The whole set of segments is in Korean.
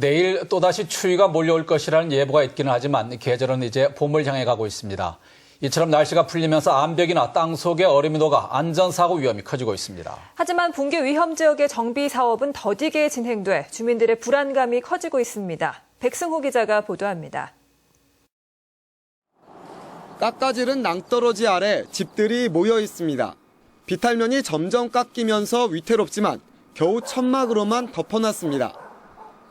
내일 또다시 추위가 몰려올 것이라는 예보가 있기는 하지만 계절은 이제 봄을 향해 가고 있습니다. 이처럼 날씨가 풀리면서 암벽이나 땅 속에 얼음이 녹아 안전사고 위험이 커지고 있습니다. 하지만 붕괴 위험 지역의 정비 사업은 더디게 진행돼 주민들의 불안감이 커지고 있습니다. 백승호 기자가 보도합니다. 깎아지른 낭떠러지 아래 집들이 모여 있습니다. 비탈면이 점점 깎이면서 위태롭지만 겨우 천막으로만 덮어놨습니다.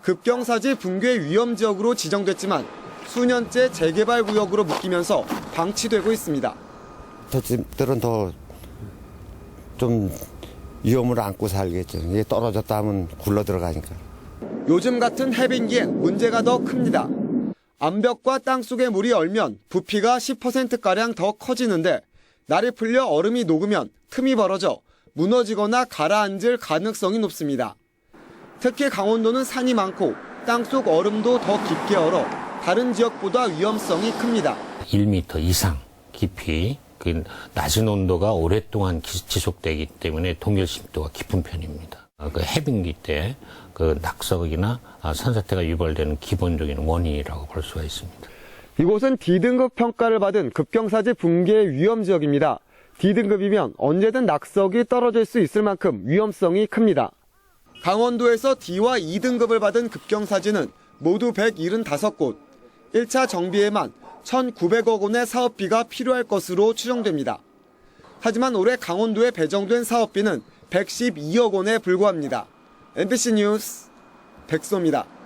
급경사지 붕괴 위험 지역으로 지정됐지만 수년째 재개발 구역으로 묶이면서 방치되고 있습니다. 저 집들은 더 좀 위험을 안고 살겠죠. 이게 떨어졌다 하면 굴러 들어가니까. 요즘 같은 해빙기엔 문제가 더 큽니다. 암벽과 땅속에 물이 얼면 부피가 10%가량 더 커지는데 날이 풀려 얼음이 녹으면 틈이 벌어져 무너지거나 가라앉을 가능성이 높습니다. 특히 강원도는 산이 많고 땅속 얼음도 더 깊게 얼어 다른 지역보다 위험성이 큽니다. 1m 이상 깊이 그 낮은 온도가 오랫동안 기- 지속되기 때문에 동결 심도가 깊은 편입니다. 어, 그 해빙기 때 그 낙석이나 아, 산사태가 유발되는 기본적인 원인이라고 볼 수가 있습니다. 이곳은 D등급 평가를 받은 급경사지 붕괴 위험 지역입니다. D등급이면 언제든 낙석이 떨어질 수 있을 만큼 위험성이 큽니다. 강원도에서 D와 2등급을 받은 급경사지는 모두 175곳, 1차 정비에만 1,900억 원의 사업비가 필요할 것으로 추정됩니다. 하지만 올해 강원도에 배정된 사업비는 112억 원에 불과합니다. MBC 뉴스 백소입니다.